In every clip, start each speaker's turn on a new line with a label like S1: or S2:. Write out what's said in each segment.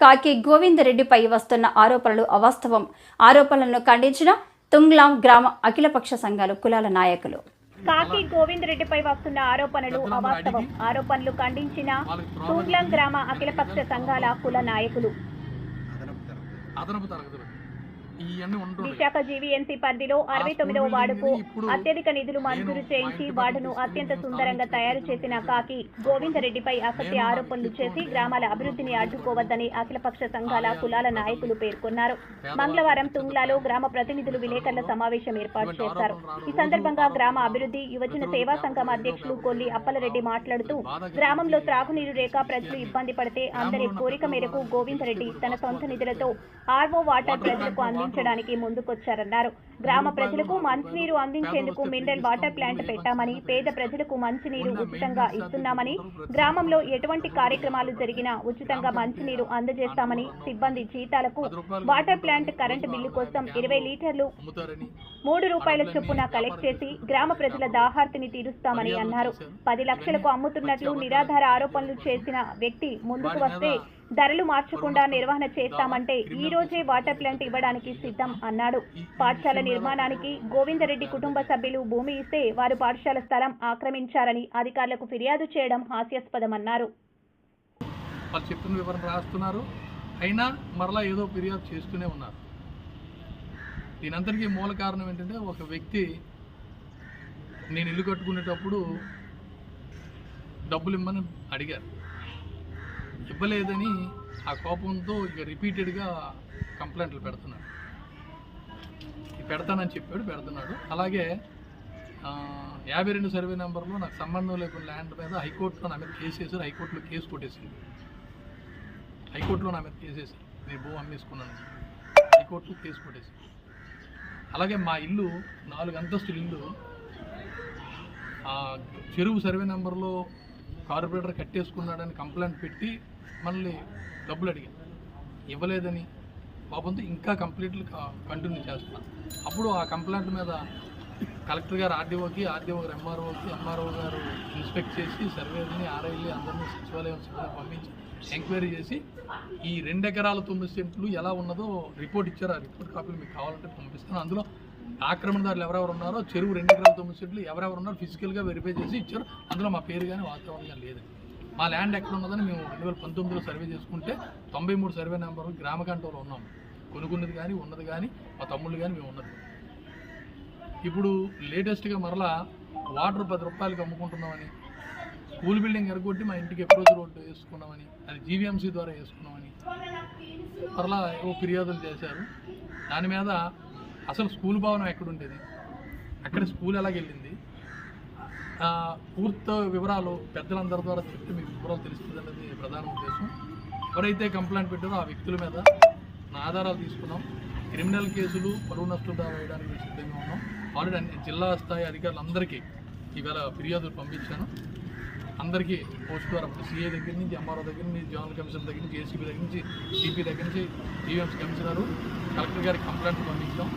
S1: కాకి గోవిందరెడ్డిపై వస్తున్న ఆరోపణలు అవాస్తవం. ఆరోపణలను ఖండించిన తుంగ్లాం గ్రామ అఖిలపక్ష సంఘాలు కులాల నాయకులు.
S2: కాకి గోవింద్ రెడ్డిపై వస్తున్న ఆరోపణలు అవాస్తవం. ఆరోపణలు ఖండించిన తూంగ్లం గ్రామ అఖిలపక్ష సంఘాల కుల నాయకులు. విశాఖ జీవీఎంసీ పరిధిలో అరవై తొమ్మిదవ వార్డుకు అత్యధిక నిధులు మంజూరు చేయించి వార్డును అత్యంత సుందరంగా తయారు చేసిన కాకి గోవిందరెడ్డిపై అసత్య ఆరోపణలు చేసి గ్రామాల అభివృద్ధిని అడ్డుకోవద్దని అఖిలపక్ష సంఘాల కులాల నాయకులు పేర్కొన్నారు. మంగళవారం తుంగ్లాలో గ్రామ ప్రతినిధులు విలేకరుల సమావేశం ఏర్పాటు చేశారు. ఈ సందర్భంగా గ్రామ అభివృద్ధి యువజన సేవా సంఘం అధ్యక్షులు కొల్లి అప్పలరెడ్డి మాట్లాడుతూ గ్రామంలో త్రాగునీరు రేఖ ప్రజలు ఇబ్బంది పడితే అందరి కోరిక మేరకు గోవిందరెడ్డి తన సొంత నిధులతో ఆర్వో వాటర్ ప్రజలకు అందించడానికి ముందుకొచ్చారన్నారు. గ్రామ ప్రజలకు మంచినీరు అందించేందుకు మినరల్ వాటర్ ప్లాంట్ పెట్టామని పేద ప్రజలకు మంచినీరు ఉచితంగా ఇస్తున్నామని గ్రామంలో ఎటువంటి కార్యక్రమాలు జరిగినా ఉచితంగా మంచినీరు అందజేస్తామని సిబ్బంది జీతాలకు వాటర్ ప్లాంట్ కరెంటు బిల్లు కోసం ఇరవై లీటర్లు మూడు రూపాయల చొప్పున కలెక్ట్ చేసి గ్రామ ప్రజల దాహార్తిని తీరుస్తామని అన్నారు. పది లక్షలకు అమ్ముతున్నట్లు నిరాధార ఆరోపణలు చేసిన వ్యక్తి ముందుకు వస్తే ధరలు మార్చకుండా నిర్వహణ చేస్తామంటే ఈ రోజే వాటర్ ప్లాంట్ ఇవ్వడానికి సిద్ధం అన్నాడు. పాఠశాల నిర్మాణానికి గోవిందరెడ్డి కుటుంబ సభ్యులు భూమి ఇస్తే వారు పాఠశాల స్థలం ఆక్రమించారని అధికారులకు ఫిర్యాదు చేయడం హాస్యాస్పదమన్నారు.
S3: వాళ్ళు చెప్పిన వివరణ రాస్తున్నారు. అయినా మరలా ఏదో ఫిర్యాదు చేస్తూనే ఉన్నారు. దీనంతటికీ మూల కారణం ఏంటంటే ఒక వ్యక్తి నేను ఇల్లు కట్టుకునేటప్పుడు డబ్బులు ఇమ్మని అడిగారు. ఇవ్వలేదని ఆ కోపంతో ఇక రిపీటెడ్గా కంప్లైంట్లు పెడుతున్నారు. పెడతానని చెప్పాడు పెడుతున్నాడు. అలాగే యాభై రెండు సర్వే నెంబర్లో నాకు సంబంధం లేకుండా ల్యాండ్ మీద హైకోర్టులో నా మీద కేసు వేశారు. హైకోర్టులో కేసు కొట్టేసింది. హైకోర్టులో నా మీద కేసు వేశారు. నేను భూ అమ్మేసుకున్నాను. హైకోర్టులో కేసు కొట్టేసింది. అలాగే మా ఇల్లు నాలుగు అంతస్తుల ఇల్లు చెరువు సర్వే నెంబర్లో కార్పొరేటర్ కట్టేసుకున్నాడని కంప్లైంట్ పెట్టి మళ్ళీ డబ్బులు అడిగాను. ఇవ్వలేదని పాపంతో ఇంకా కంప్లీట్లు కంటిన్యూ చేస్తున్నాను అప్పుడు ఆ కంప్లైంట్ మీద కలెక్టర్ గారు ఆర్డీఓకి ఆర్డీఓ గారు ఎంఆర్ఓకి ఎంఆర్ఓ గారు ఇన్స్పెక్ట్ చేసి సర్వేని ఆర్ఐల్ని అందరినీ సచివాలయం సిబ్బంది పంపించి ఎంక్వైరీ చేసి ఈ రెండు ఎకరాల తొమ్మిది సెంట్లు ఎలా ఉన్నదో రిపోర్ట్ ఇచ్చారు. ఆ రిపోర్ట్ కాపీలు మీకు కావాలంటే పంపిస్తాను. అందులో ఆక్రమణదారులు ఎవరెవరు ఉన్నారో చెరువు రెండు ఎకరాల తొమ్మిది సెంట్లు ఎవరెవరు ఉన్నారో ఫిజికల్గా వెరిఫై చేసి ఇచ్చారు. అందులో మా పేరు కానీ వాతావరణం కానీ లేదు మా ల్యాండ్ ఎక్కడ ఉన్నదని మేము రెండు వేల పంతొమ్మిదిలో సర్వే చేసుకుంటే తొంభై మూడు సర్వే నెంబర్ గ్రామ కంట్రోలో ఉన్నాము కొనుక్కున్నది కానీ ఉన్నది కానీ మా తమ్ముళ్ళు కానీ మేము ఉన్నది. ఇప్పుడు లేటెస్ట్గా మరలా వాటర్ పది రూపాయలకి అమ్ముకుంటున్నామని స్కూల్ బిల్డింగ్ ఎరగొట్టి మా ఇంటికి అప్రోచ్ రోడ్డు వేసుకున్నామని అది జీవీఎంసీ ద్వారా వేసుకున్నామని మరలా ఏవో ఫిర్యాదులు చేశారు. దాని మీద అసలు స్కూల్ భవనం ఎక్కడుండేది అక్కడ స్కూల్ ఎలాగెళ్ళింది పూర్తి వివరాలు పెద్దలందరి ద్వారా చెప్తే మీకు వివరాలు తెలుస్తుంది అనేది ప్రధాన ఉద్దేశం. ఎవరైతే కంప్లైంట్ పెట్టారో ఆ వ్యక్తుల మీద నా ఆధారాలు తీసుకున్నాం. క్రిమినల్ కేసులు పరువు నష్టం వేయడానికి సిద్ధంగా ఉన్నాం. ఆల్రెడీ అన్ని జిల్లా స్థాయి అధికారులందరికీ ఈవేళ ఫిర్యాదులు పంపించాను. అందరికీ పోస్ట్ ద్వారా సిఏ దగ్గర నుంచి ఎంఆర్ఓ దగ్గర నుంచి జోనల్ కమిషనర్ దగ్గర నుంచి ఏసీబీ దగ్గర నుంచి సిపి దగ్గర నుంచి టీఎంసీ కమిషనరు కలెక్టర్ గారికి కంప్లైంట్ పంపించాం.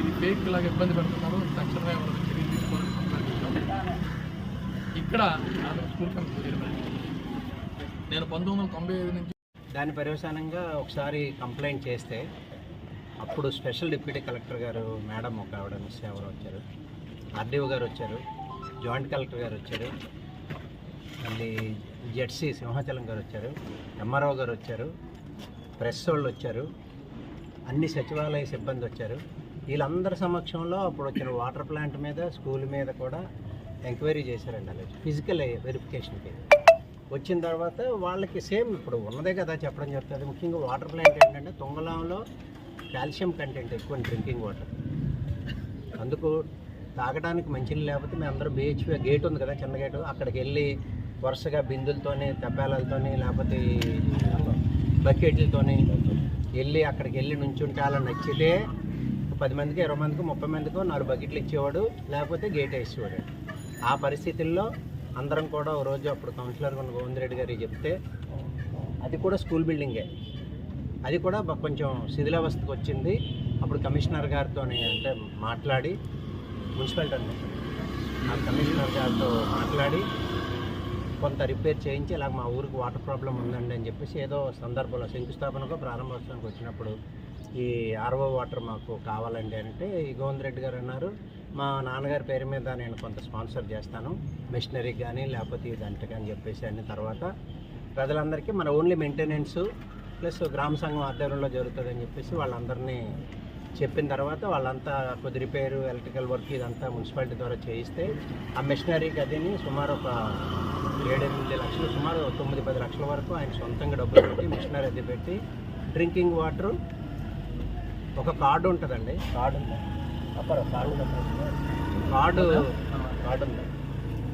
S3: ఇది ఫేక్ ఇలాగ ఇబ్బంది పెడుతున్నారు. తక్షణమే ఎవరు ఇక్కడ స్కూల్ కమిటీ నేను పంతొమ్మిది వందల తొంభై ఐదు నుంచి
S4: దాని పర్యవసానంగా ఒకసారి కంప్లైంట్ చేస్తే అప్పుడు special deputy collector garu madam ఒక ఆవిడ మిస్ ఎవరు వచ్చారు. ఆర్డీఓ గారు వచ్చారు. జాయింట్ కలెక్టర్ గారు వచ్చారు. మళ్ళీ జెడ్సీ సింహాచలం గారు వచ్చారు. ఎంఆర్ఓ గారు వచ్చారు. ప్రెస్ వాళ్ళు వచ్చారు. అన్ని సచివాలయ సిబ్బంది వచ్చారు. వీళ్ళందరి సమక్షంలో అప్పుడు వచ్చిన వాటర్ ప్లాంట్ మీద స్కూల్ మీద కూడా ఎంక్వైరీ చేశారండి అలాగే ఫిజికల్ వెరిఫికేషన్కి వచ్చిన తర్వాత వాళ్ళకి సేమ్ ఇప్పుడు ఉన్నదే కదా చెప్పడం చెప్తుంది ముఖ్యంగా వాటర్ ప్లాంట్ ఏంటంటే తుంగలంలో కాల్షియం కంటెంట్ ఎక్కువ డ్రింకింగ్ వాటర్. అందుకు తాగడానికి మంచినీళ్ళు లేకపోతే మేము అందరూ బిహెచ్పి గేట్ ఉంది కదా చిన్న గేటు అక్కడికి వెళ్ళి వరుసగా బిందులతోని తపాలతోని లేకపోతే బకెట్లతోని వెళ్ళి అక్కడికి వెళ్ళి నుంచుంటే అలా నచ్చితే పది మందికి ఇరవై మందికి ముప్పై మందికి నాలుగు బకెట్లు ఇచ్చేవాడు లేకపోతే గేట్ వేసేవాడు. ఆ పరిస్థితుల్లో అందరం కూడా ఓ రోజు అప్పుడు కౌన్సిలర్ ఉన్న గోవింద్ రెడ్డి గారికి చెప్తే అది కూడా స్కూల్ బిల్డింగే. అది కూడా కొంచెం శిథిలావస్థకు వచ్చింది. అప్పుడు కమిషనర్ గారితో అంటే మాట్లాడి మున్సిపాలిటీ అండి ఆ కమిషనర్ గారితో మాట్లాడి కొంత రిపేర్ చేయించి ఇలా మా ఊరికి వాటర్ ప్రాబ్లం ఉందండి అని చెప్పేసి ఏదో సందర్భంలో శంకుస్థాపనకు ప్రారంభోత్సవానికి వచ్చినప్పుడు ఈ ఆర్ఓ వాటర్ మాకు కావాలండి అంటే ఈ గోవింద్ రెడ్డి గారు అన్నారు. మా నాన్నగారి పేరు మీద నేను కొంత స్పాన్సర్ చేస్తాను. మిషనరీకి కానీ లేకపోతే ఇదంటే కానీ చెప్పేసి అన్ని తర్వాత ప్రజలందరికీ మన ఓన్లీ మెయింటెనెన్స్ ప్లస్ గ్రామ సంఘం ఆధ్వర్యంలో జరుగుతుందని చెప్పేసి వాళ్ళందరినీ చెప్పిన తర్వాత వాళ్ళంతా కొద్ది రిపేరు ఎలక్ట్రికల్ వర్క్ ఇదంతా మున్సిపాలిటీ ద్వారా చేయిస్తే ఆ మిషనరీకి గదిని సుమారు ఒక ఏడెనిమిది లక్షలు సుమారు తొమ్మిది పది లక్షల వరకు ఆయన సొంతంగా డబ్బులు పెట్టి మిషనరీ అది పెట్టి డ్రింకింగ్ వాటర్ ఒక కార్డు ఉంటుందండి. కార్డు ఉంది? కార్డు. కార్డు ఉంది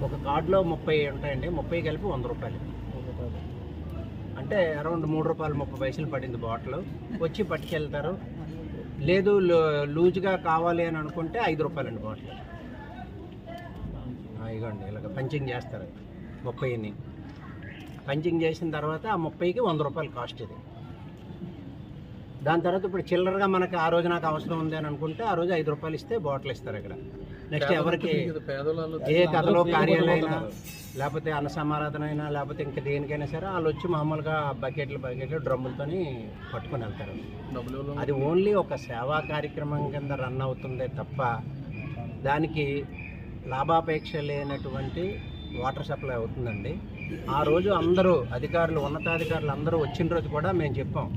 S4: ఒక కార్డులో ముప్పై ఉంటాయండి. ముప్పై కలిపి వంద రూపాయలు. అంటే అరౌండ్ మూడు రూపాయలు ముప్పై పైసలు పడింది బాటిల్. వచ్చి పట్టుకెళ్తారు. లేదు లూజ్గా కావాలి అని అనుకుంటే ఐదు రూపాయలండి బాటిల్. ఇగోండి ఇలాగ పంచింగ్ చేస్తారు. ముప్పైని. పంచింగ్ చేసిన తర్వాత ఆ ముప్పైకి వంద రూపాయలు కాస్ట్ ఇది. దాని తర్వాత ఇప్పుడు చిల్లరగా మనకి ఆ రోజు నాకు అవసరం ఉంది అని అనుకుంటే ఆ రోజు ఐదు రూపాయలు ఇస్తే బాటిల్ ఇస్తారు ఇక్కడ. నెక్స్ట్ ఎవరికి ఏ కథలో కార్యాలైనా లేకపోతే అన్న సమారాధన అయినా లేకపోతే ఇంకా దేనికైనా సరే వాళ్ళు వచ్చి మామూలుగా బకెట్లు బకెట్లు డ్రమ్ములతోని పట్టుకొని వెళ్తారు. అది ఓన్లీ ఒక సేవా కార్యక్రమం కింద రన్ అవుతుందే తప్ప దానికి లాభాపేక్ష లేనటువంటి వాటర్ సప్లై అవుతుందండి. ఆ రోజు అందరూ అధికారులు ఉన్నతాధికారులు అందరూ వచ్చిన రోజు కూడా మేము చెప్పాం.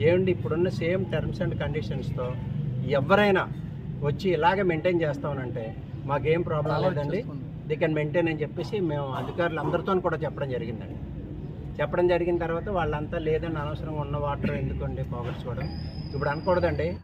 S4: ఏమండి ఇప్పుడున్న సేమ్ టర్మ్స్ అండ్ కండిషన్స్తో ఎవరైనా వచ్చి ఇలాగే మెయింటైన్ చేస్తామనంటే మాకేం ప్రాబ్లం లేదండి. ది కెన్ మెయింటైన్ అని చెప్పేసి మేము అధికారులు అందరితో కూడా చెప్పడం జరిగిందండి. చెప్పడం జరిగిన తర్వాత వాళ్ళంతా లేదండి అనవసరంగా ఉన్న వాటర్ ఎందుకండి పోగొట్టుకోవడం ఇప్పుడు అనకూడదండి.